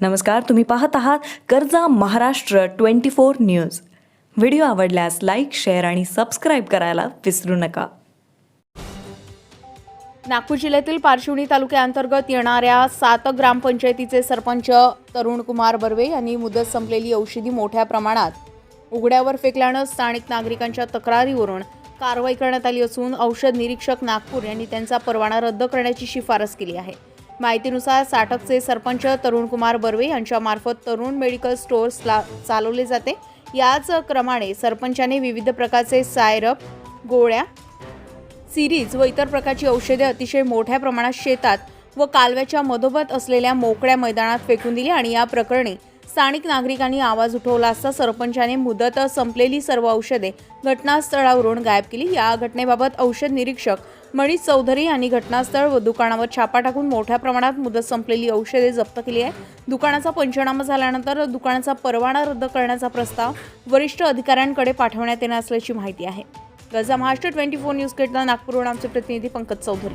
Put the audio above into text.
नमस्कार तुम्ही पाहत आहात कर्जा Maharashtra twenty four news. Video आवडल्यास लाईक शेअर आणि सबस्क्राईब करायला विसरू नका. नागपूर जिल्ह्यातील पारशिवणी तालुक्याअंतर्गत येणाऱ्या सात ग्रामपंचायतीचे सरपंच तरुण कुमार बर्वे यांनी मुदत संपलेली औषधी मोठ्या प्रमाणात उघड्यावर फेकल्यानं स्थानिक नागरिकांच्या तक्रारीवरून कारवाई करण्यात आली असून औषध निरीक्षक नागपूर यांनी त्यांचा परवाना रद्द करण्याची शिफारस केली आहे. माहितीनुसार साटकचे सरपंच तरुणकुमार बर्वे यांच्यामार्फत तरुण मेडिकल स्टोअर्स ला चालवले जाते. याच क्रमाने सरपंचाने विविध प्रकारचे सायरप गोळ्या सिरीज व इतर प्रकारची औषधे अतिशय मोठ्या प्रमाणात शेतात व कालव्याच्या मधोमध असलेल्या मोकळ्या मैदानात फेकून दिली आणि या प्रकरणी स्थानिक नागरिकांनी आवाज उठवला असता सरपंचाने मुदत संपलेली सर्व औषधे घटनास्थळावरून गायब केली. या घटनेबाबत औषध निरीक्षक मणिष चौधरी यांनी घटनास्थळ व दुकानावर छापा टाकून मोठ्या प्रमाणात मुदत संपलेली औषधे जप्त केली आहे. दुकानाचा पंचनामा झाल्यानंतर दुकानाचा परवाना रद्द करण्याचा प्रस्ताव वरिष्ठ अधिकाऱ्यांकडे पाठवण्यात येणार असल्याची माहिती आहे. गजा महाराष्ट्र ट्वेंटी फोर न्यूज केटला नागपूरहून आमचे प्रतिनिधी पंकज चौधरी.